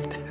guys.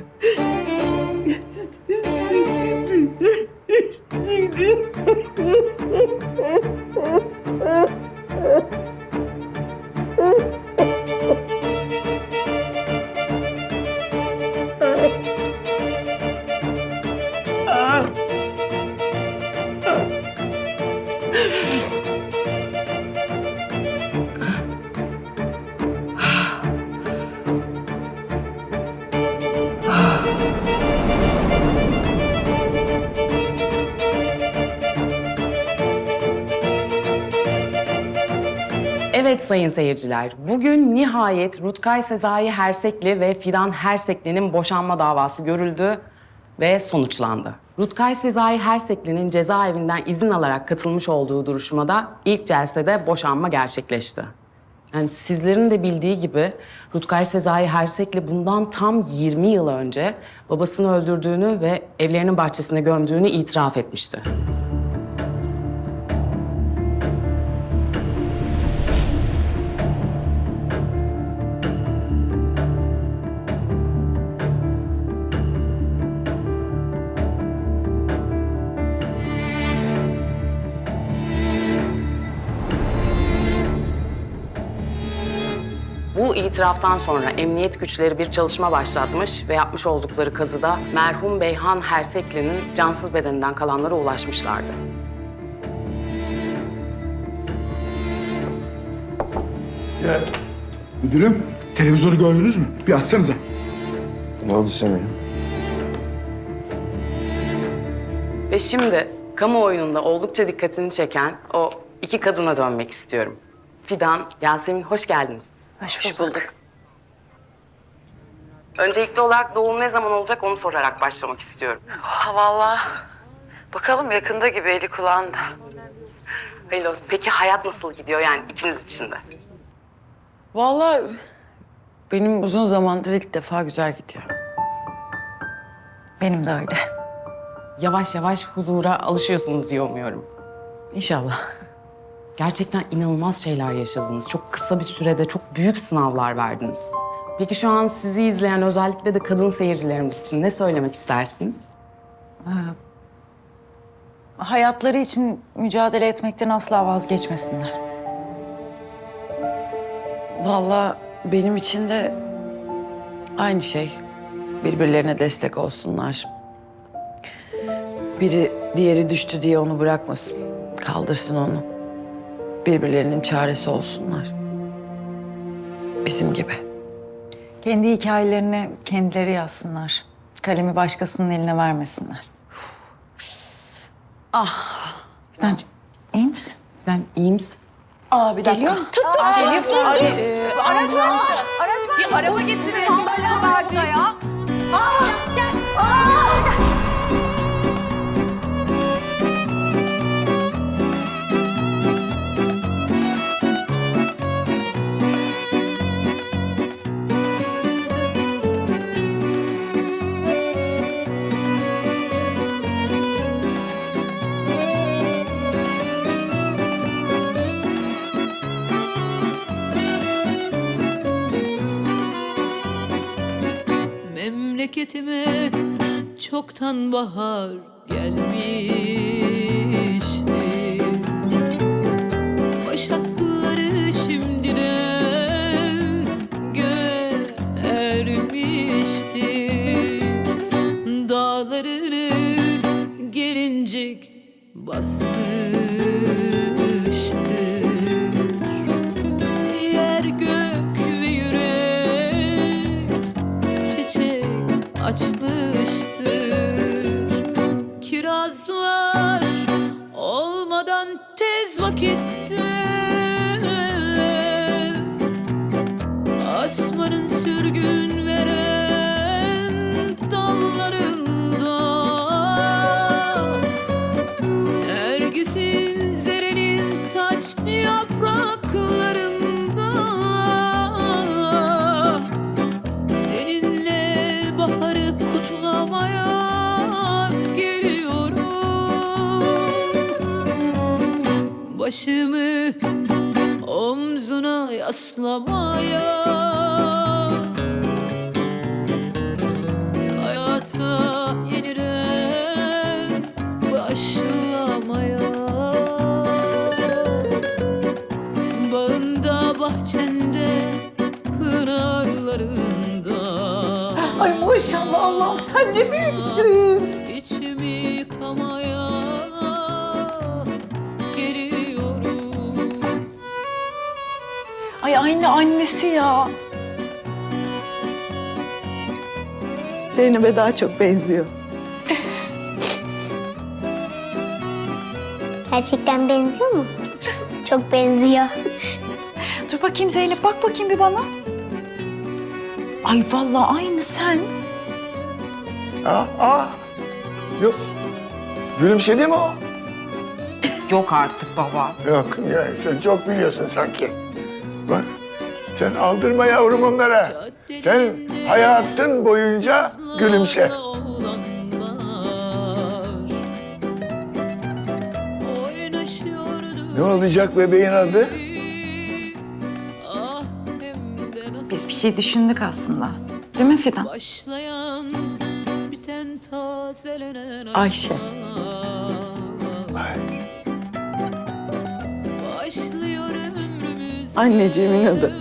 Evet sayın seyirciler, bugün nihayet Rutkay Sezai Hersekli ve Fidan Hersekli'nin boşanma davası görüldü ve sonuçlandı. Rutkay Sezai Hersekli'nin cezaevinden izin alarak katılmış olduğu duruşmada ilk celsede boşanma gerçekleşti. Yani sizlerin de bildiği gibi Rutkay Sezai Hersekli bundan tam 20 yıl önce babasını öldürdüğünü ve evlerinin bahçesine gömdüğünü itiraf etmişti. Bu itiraftan sonra emniyet güçleri bir çalışma başlatmış ve yapmış oldukları kazıda merhum Beyhan Hersekli'nin cansız bedeninden kalanlara ulaşmışlardı. Ya müdürüm televizyonu gördünüz mü? Bir açsanıza. Ne oldu Semih? Ve şimdi kamuoyunda oldukça dikkatini çeken o iki kadına dönmek istiyorum. Fidan, Yasemin hoş geldiniz. Hoş bulduk. Öncelikli olarak doğum ne zaman olacak onu sorarak başlamak istiyorum. Ha vallahi. Bakalım yakında gibi eli kulağında. Hayırlı olsun. Peki hayat nasıl gidiyor yani ikiniz için de? Vallahi benim uzun zamandır ilk defa güzel gidiyor. Benim de öyle. Yavaş yavaş huzura alışıyorsunuz diye umuyorum. İnşallah. Gerçekten inanılmaz şeyler yaşadınız. Çok kısa bir sürede çok büyük sınavlar verdiniz. Peki şu an sizi izleyen özellikle de kadın seyircilerimiz için ne söylemek istersiniz? Hayatları için mücadele etmekten asla vazgeçmesinler. Vallahi benim için de aynı şey. Birbirlerine destek olsunlar. Biri diğeri düştü diye onu bırakmasın. Kaldırsın onu. Birbirlerinin çaresi olsunlar. Bizim gibi. Kendi hikayelerini kendileri yazsınlar. Kalemi başkasının eline vermesinler. Ah. Fidancığım, iyi misin? Ben iyiyim misin? Aa bir dakika. Geliyorsun. Araç var. Araç var. Bir araba getirin. Memleketime çoktan bahar gelmişti. Başakları şimdiden görmüştü Dağlarını gelincik basmıştır tez vakitte Asmanın sürgün Başımı omzuna yaslamaya. Hayata yeniden başlamaya. Bağında bahçende pınarlarında. Ay maşallah Allah'ım sen ne büyüksün. İçimi yıkamaya Ay aynı annesi ya. Zeynep'e daha çok benziyor. Gerçekten benziyor mu? Çok benziyor. Dur bakayım Zeynep bak bakayım bir bana. Ay vallahi aynı sen. Aa, aa. Yok. Gülümsedi mi o? Yok artık baba. Yok ya sen çok biliyorsun sanki. Bak sen aldırma yavrum onlara. Sen hayatın boyunca gülümse. Ne olacak bebeğin adı? Biz bir şey düşündük aslında. Değil mi Fidan? başlayan biten tazelenen Ayşe. Ay, Başlıyor Anneciğimin adı.